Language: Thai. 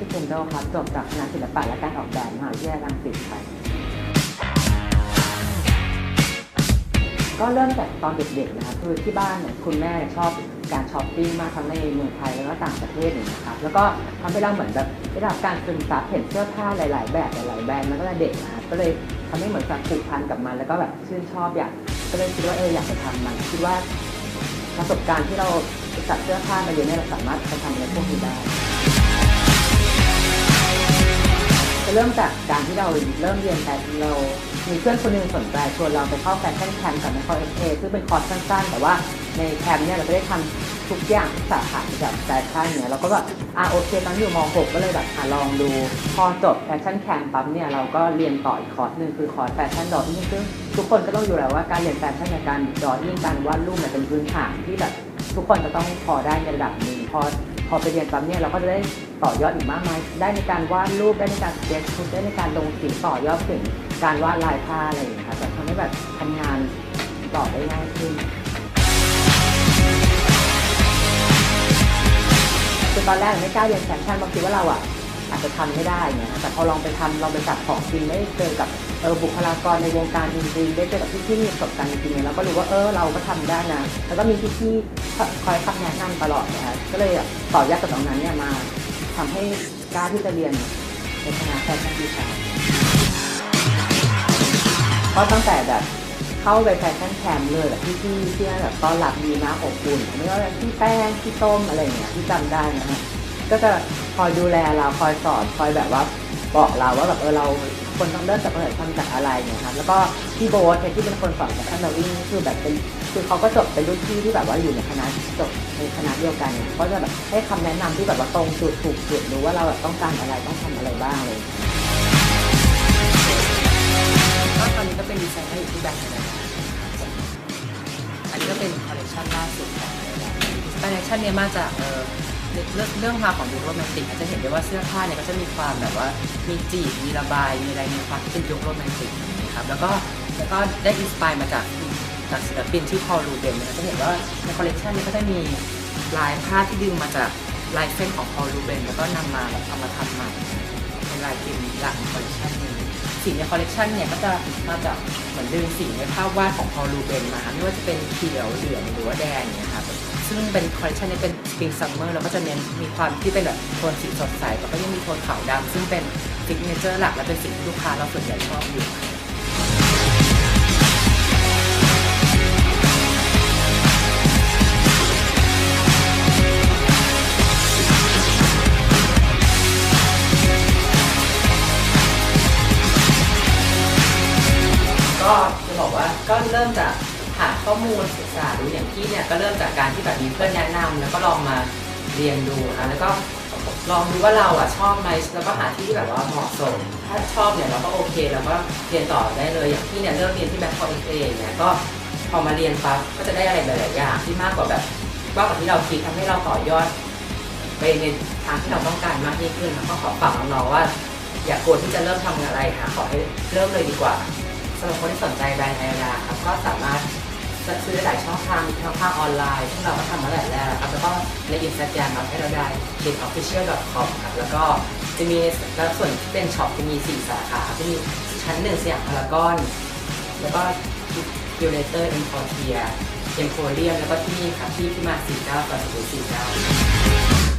ครับจบจากคณะศิลปะและการออกแบบมหาวิทยาลัยรังสิตครับก็เริ่มจากตอนเด็กๆนะครับคือที่บ้านเนี่ยคุณแม่ชอบการช้อปปิ้งมากทั้งในเมืองไทยแล้วก็ต่างประเทศอย่างเงี้ยครับแล้วก็ทำให้เราเหมือนแบบได้รับการซึมซับเห็นเสื้อผ้าหลาย ๆ แบบหลายๆแบรนด์มาตั้งแต่เด็กนะครับก็เลยทำให้เหมือนกับผูกพันกับมัน แล้วก็แบบชื่นชอบอยากก็เลยคิดว่าเอออยากจะทำมันคิดว่าประสบการณ์ที่เราจัดเสื้อผ้ามาเรียนเนี่ยเราสามารถไปทำอะไรพวกนี้ได้ เริ่มจากการที่เราเริ่มเรียนแต่เรามีเพื่อนคนหนึงสนใจชวนเราไปเข้าแฟชั่นแคมป์กับในคอเอเอซึ่งเป็นคอร์สสั้นๆ แต่ว่าในแคมป์เนี่ยเราก็ได้ทำทุกอย่างสาขาเกี่ยวกับแฟชั่นเนี่ยเราก็แบบอ่าโอเคตอนอยู่ม .6 ก็เลยแบบอะลองดู พอจบแฟชั่นแคมป์ปั๊บเนี่ยเราก็เรียนต่ออีกคอร์สหนึ่งคือคอร์สแฟชั่นดอทยิ่ซึ่งทุกคนก็ต้องอยู่แล้วว่าการเรียนแฟชั่นในการดอทยิ่งการวาดรูปเนี่ยเป็นพื้นฐานที่แบบทุกคนจะต้องพอได้ในระดับหนึ่งพอพอไปเรียนปั๊บเนี่ยเราก็จะได้ ต่อยอดอีกมากมาย ได้ในการวาดรูปได้ในการสเก็ตชุดได้ในการลงสีต่อยอดถึงการวาดลายผ้าอะไรอย่างเงี้ยครับแบบทำให้แบบทำงานต่อได้ง่ายขึ้นคือตอนแรกไม่กล้าเรียนแฟชั่นบางทีว่าเราอะอาจจะทำไม่ได้เนี่ยแต่พอลองไปทำลองไปจับของจริงได้เจอกับเออบุคลากรในวงการจริงๆได้เจอกับพี่ที่มีประสบการณ์จริงๆเนี่ยเราก็รู้ว่าเออเราก็ทำได้นะ แล้วก็มีพี่ๆคอยคำแนะนำตลอดนะคะก็เลยต่อยอดจากตรงนั้นเนี่ยมา ทำให้กล้าที่จะเรียนในคณะแฟชั่นดีไซน์ก็ตั้งแต่แบบเข้าไปแฟชั่นแคมป์เลยแบบพี่ๆที่แบบตอนหลับดีนะอบอุ่นไม่ว่าจะพี่แป้งพี่ต้มอะไรอย่างเงี้ยที่จำได้นะฮะก็จะคอยดูแลเราคอยสอนคอยแบบว่าบอกเราว่าแบบเออเรา คนต้องเริ่มจากเริ่มทำจากอะไรเนี่ยครับแล้วก็พี่โบ๊ทเนี่ยที่เป็นคนสอนแฟชั่นาวิ่งคือแบบเป็นคือเขาก็จบเป็นรุ่นพี่ที่แบบว่าอยู่ในคณะจบในคณะเดียวกันเนี่ยก็จะแบบให้คำแนะนำที่แบบว่าตรงจุดถูกจุดรู้ว่าเราแบบต้องการอะไรต้องทำอะไรบ้างเลยก็ตอนนี้ก็เป็นดีไซเนอร์อยู่ที่แบรนด์นะครับอันนี้ก็เป็นคอลเลคชันล่าสุดของแบรนด์คอลเลคชันเนี้ยมาจากเออ เรื่องเรื่องราวของยุคโรแมนติกอาจจะเห็นได้ว่าเสื้อผ้าเนี่ยก็จะมีความแบบว่ามีจีบมีระบายมีอะไรมีความเป็นยุคโรแมนติกนะครับแล้วก็แล้วก็ได้อินสปายมาจากจากศิลปินที่พอลูเบนนะจะเห็นว่าในคอลเลคชันนี้ก็จะมีลายผ้าที่ดึงมาจากลายเส้นของพอลูเบนแล้วก็นำมาแบบเอามาทำใหม่เป็นลายพิมพ์หลักคอลเลคชันนี้สีในคอลเลคชันเนี่ยก็จะมาจากเหมือนดึงสีในภาพวาดของพอลูเบนมาไม่ว่าจะเป็นเขียวเหลืองหรือว่าแดงเนี่ยครับ ซึ่งเป็นคอลเลคชันนี้เป็นสปริงซัมเมอร์แล้วก็จะเน้นมีความที่เป็นแบบโทนสีสดใสแล้วก็ยังมีโทนขาวดำซึ่งเป็นซิกเนเจอร์หลักและเป็นสิ่งที่ลูกค้าเราส่วนใหญ่ชอบอยู่ก็จะบอกว่าก็เริ่มจาก หาข้อมูลศึกษาดูอย่างที่เนี่ยก็เริ่มจากการที่แบบมีเพื่อนแนะนำแล้วก็ลองมาเรียนดูนะแล้วก็ลองดูว่าเราอะชอบไหมแล้วก็หาที่ที่แบบว่าเหมาะสม ถ้าชอบเนี่ยเราก็โอเคแล้วก็เรียนต่อได้เลยอย่างที่เนี่ยเริ่มเรียนที่แบงคอกเอเเนี่ยก็พอมาเรียนปั๊บก็จะได้อะไรหลายๆอย่างที่มากกว่าแบบมากกว่าที่เราคิดทำให้เราต่อยอดไปในทางที่เราต้องการมากยิ่งขึ้นแล้วก็ขอฝากน้องๆว่า อย่ากลัวที่จะเริ่มทำอะไรค่ะขอให้เริ่มเลยดีกว่าสำหรับคนที่สนใจแบรนด์ไอราครับก็สามารถ ซื้อได้หลายช่องทางมีทั้งทางออนไลน์ที่งเราก็ทำมาหลายแล้วครับแล้วก็ในอินสตาแกรมครับให้เราได้ k i d official com ครับแล้วก็จะมีแล้วส่วนที่เป็นช็อปจะมี 4 สาขาจะมีชั้นหนึ่งสยามพารากอน แล้วก็ยูเลเตอร์อินพอร์เทียเอ็มโพเรียมแล้วก็ที่นี่ครับที่ที่มา49ต่อ49